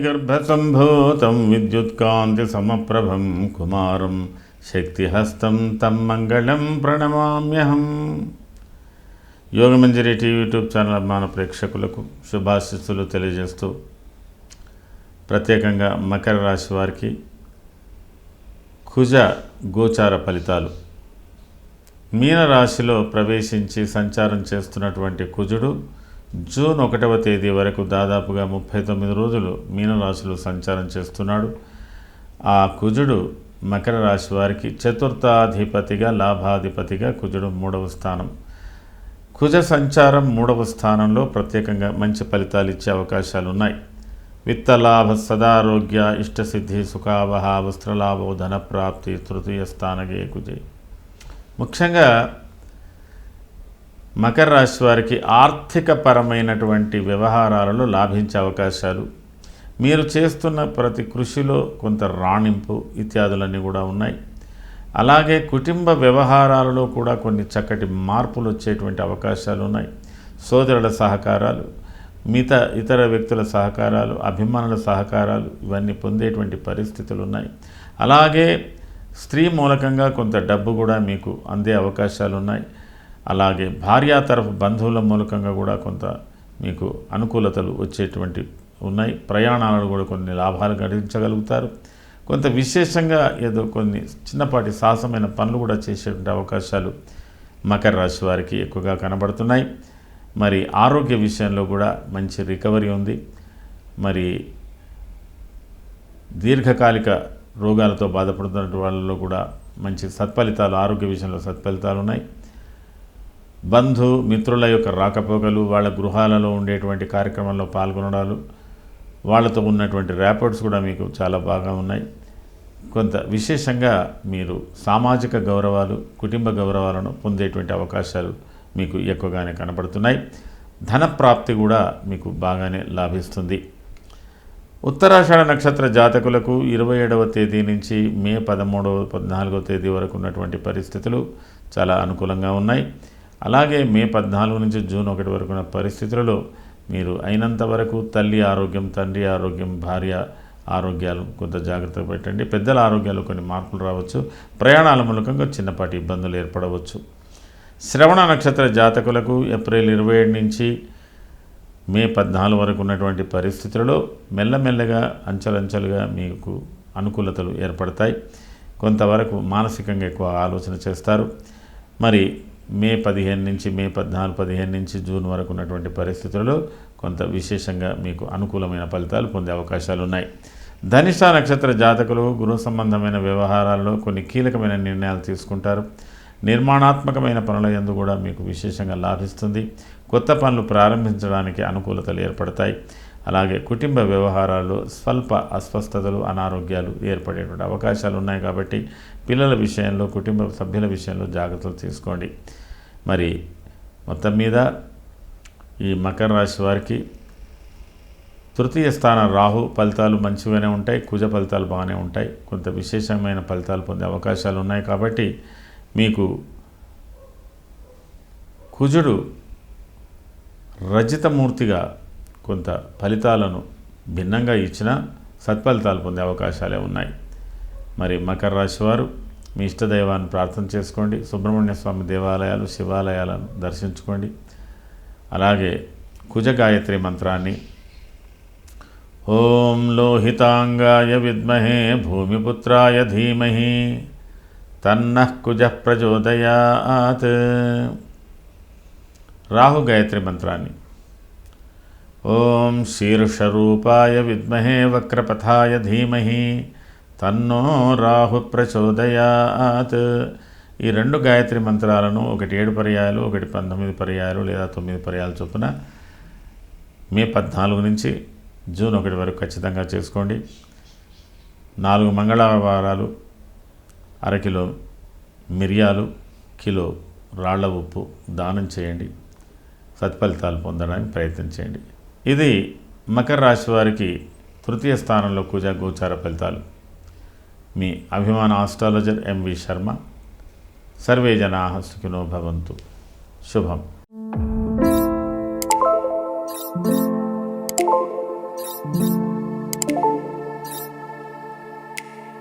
ధరణీగర్భసంభూతం విద్యుత్కాంతిసమప్రభం కుమారం శక్తిహస్తం తం మంగళం ప్రణమామ్యహం. యోగమంజరి టీవీ యూట్యూబ్ ఛానల్ అభిమాన ప్రేక్షకులకు శుభాశిస్సులు తెలియజేస్తూ ప్రత్యేకంగా మకర రాశి వారికి కుజ గోచార ఫలితాలు మీనరాశిలో ప్రవేశించి సంచారం చేస్తున్నటువంటి కుజుడు జూన్ ఒకటవ తేదీ వరకు దాదాపుగా ముప్పై తొమ్మిది రోజులు మీనరాశిలో సంచారం చేస్తున్నాడు. ఆ కుజుడు మకర రాశి వారికి చతుర్థాధిపతిగా లాభాధిపతిగా కుజుడు మూడవ స్థానం. కుజ సంచారం మూడవ స్థానంలో ప్రత్యేకంగా మంచి ఫలితాలు ఇచ్చే అవకాశాలు ఉన్నాయి విత్తలాభ సదారోగ్య ఇష్టసిద్ధి సుఖావహ వస్త్రలాభో ధనప్రాప్తి తృతీయ స్థానగే కుజే. ముఖ్యంగా మకర రాశి వారికి ఆర్థికపరమైనటువంటి వ్యవహారాలలో లాభించే అవకాశాలు మీరు చేస్తున్న ప్రతి కృషిలో కొంత రాణింపు ఇత్యాదులన్నీ కూడా ఉన్నాయి. అలాగే కుటుంబ వ్యవహారాలలో కూడా కొన్ని చక్కటి మార్పులు వచ్చేటువంటి అవకాశాలు ఉన్నాయి. సోదరుల సహకారాలు మిగతా ఇతర వ్యక్తుల సహకారాలు అభిమానుల సహకారాలు ఇవన్నీ పొందేటువంటి పరిస్థితులు ఉన్నాయి. అలాగే స్త్రీ మూలకంగా కొంత డబ్బు కూడా మీకు అందే అవకాశాలు ఉన్నాయి అలాగే భార్యా తరఫు బంధువుల మూలకంగా కూడా కొంత మీకు అనుకూలతలు వచ్చేటువంటి ఉన్నాయి. ప్రయాణాలను కూడా కొన్ని లాభాలు గడించగలుగుతారు. కొంత విశేషంగా ఏదో కొన్ని చిన్నపాటి సాహసమైన పనులు కూడా చేసేటువంటి అవకాశాలు మకర రాశి వారికి ఎక్కువగా కనబడుతున్నాయి. మరి ఆరోగ్య విషయంలో కూడా మంచి రికవరీ ఉంది. మరి దీర్ఘకాలిక రోగాలతో బాధపడుతున్నటువంటి వాళ్ళలో కూడా మంచి సత్ఫలితాలు ఆరోగ్య విషయంలో సత్ఫలితాలు ఉన్నాయి. బంధు మిత్రుల యొక్క రాకపోకలు వాళ్ళ గృహాలలో ఉండేటువంటి కార్యక్రమంలో పాల్గొనడాలు వాళ్ళతో ఉన్నటువంటి ర్యాపోర్ట్స్ కూడా మీకు చాలా బాగా ఉన్నాయి. కొంత విశేషంగా మీరు సామాజిక గౌరవాలు కుటుంబ గౌరవాలను పొందేటువంటి అవకాశాలు మీకు ఎక్కువగానే కనబడుతున్నాయి. ధన ప్రాప్తి కూడా మీకు బాగానే లాభిస్తుంది. ఉత్తరాషాఢ నక్షత్ర జాతకులకు ఇరవై ఏడవ తేదీ నుంచి మే పదమూడవ పద్నాలుగవ తేదీ వరకు ఉన్నటువంటి పరిస్థితులు చాలా అనుకూలంగా ఉన్నాయి. అలాగే మే పద్నాలుగు నుంచి జూన్ ఒకటి వరకు ఉన్న పరిస్థితులలో మీరు అయినంత వరకు తల్లి ఆరోగ్యం తండ్రి ఆరోగ్యం భార్య ఆరోగ్యాలు కొంత జాగ్రత్త పెట్టండి. పెద్దల ఆరోగ్యాలు కొన్ని మార్పులు రావచ్చు. ప్రయాణాల మూలకంగా చిన్నపాటి ఇబ్బందులు ఏర్పడవచ్చు. శ్రవణ నక్షత్ర జాతకులకు ఏప్రిల్ ఇరవై ఏడు నుంచి మే పద్నాలుగు వరకు ఉన్నటువంటి పరిస్థితులలో మెల్లమెల్లగా అంచెలంచెలుగా మీకు అనుకూలతలు ఏర్పడతాయి. కొంతవరకు మానసికంగా ఎక్కువ ఆలోచన చేస్తారు. మరి మే పదిహేను నుంచి మే పద్నాలుగు పదిహేను నుంచి జూన్ వరకు ఉన్నటువంటి పరిస్థితులలో కొంత విశేషంగా మీకు అనుకూలమైన ఫలితాలు పొందే అవకాశాలు ఉన్నాయి. ధనిష్ట నక్షత్ర జాతకులు గృహ సంబంధమైన వ్యవహారాల్లో కొన్ని కీలకమైన నిర్ణయాలు తీసుకుంటారు. నిర్మాణాత్మకమైన పనుల ఎందు కూడా మీకు విశేషంగా లాభిస్తుంది. కొత్త పనులు ప్రారంభించడానికి అనుకూలతలు ఏర్పడతాయి. అలాగే కుటుంబ వ్యవహారాల్లో స్వల్ప అస్వస్థతలు అనారోగ్యాలు ఏర్పడేటువంటి అవకాశాలు ఉన్నాయి కాబట్టి పిల్లల విషయంలో కుటుంబ సభ్యుల విషయంలో జాగ్రత్తలు తీసుకోండి. మరి మొత్తం మీద ఈ మకర రాశి వారికి తృతీయ స్థాన రాహు ఫలితాలు మంచిగానే ఉంటాయి కుజ ఫలితాలు బాగానే ఉంటాయి. కొంత విశేషమైన ఫలితాలు పొందే అవకాశాలు ఉన్నాయి కాబట్టి మీకు కుజుడు రజితమూర్తిగా కొంత ఫలితాలను భిన్నంగా ఇచ్చిన సత్ఫలితాలు పొందే అవకాశాలే ఉన్నాయి. మరి మకర రాశి వారు మీ ఇష్టదైవాన్ని ప్రార్థన చేసుకోండి. సుబ్రహ్మణ్య స్వామి దేవాలయాలు శివాలయాలను దర్శించుకోండి. అలాగే కుజ గాయత్రి మంత్రాన్ని ఓం లోహితాంగాయ విద్మహే భూమిపుత్రాయ ధీమహి తన్నః కుజ ప్రచోదయాత్. రాహు గాయత్రి మంత్రాన్ని. ఓం శీర్షరూపాయ విద్మహే వక్రపథాయ ధీమహి. తన్నో రాహు ప్రచోదయాత్. ఈ రెండు గాయత్రి మంత్రాలను ఒకటి ఏడు పర్యాయాలు ఒకటి పంతొమ్మిది పర్యాయాలు లేదా తొమ్మిది పర్యాయాలు చొప్పున మే పద్నాలుగు నుంచి జూన్ ఒకటి వరకు ఖచ్చితంగా చేసుకోండి. నాలుగు మంగళవారాలు అరకిలో మిరియాలు కిలో రాళ్ళ ఉప్పు దానం చేయండి. సత్ఫలితాలు పొందడానికి ప్రయత్నం చేయండి. ఇది మకర రాశి వారికి తృతీయ స్థానంలో కూజా గోచార ఫలితాలు. మీ అభిమాన ఆస్ట్రాలజర్ ఎంవి శర్మ. సర్వే జనా సుఖినో భవంతు. శుభం.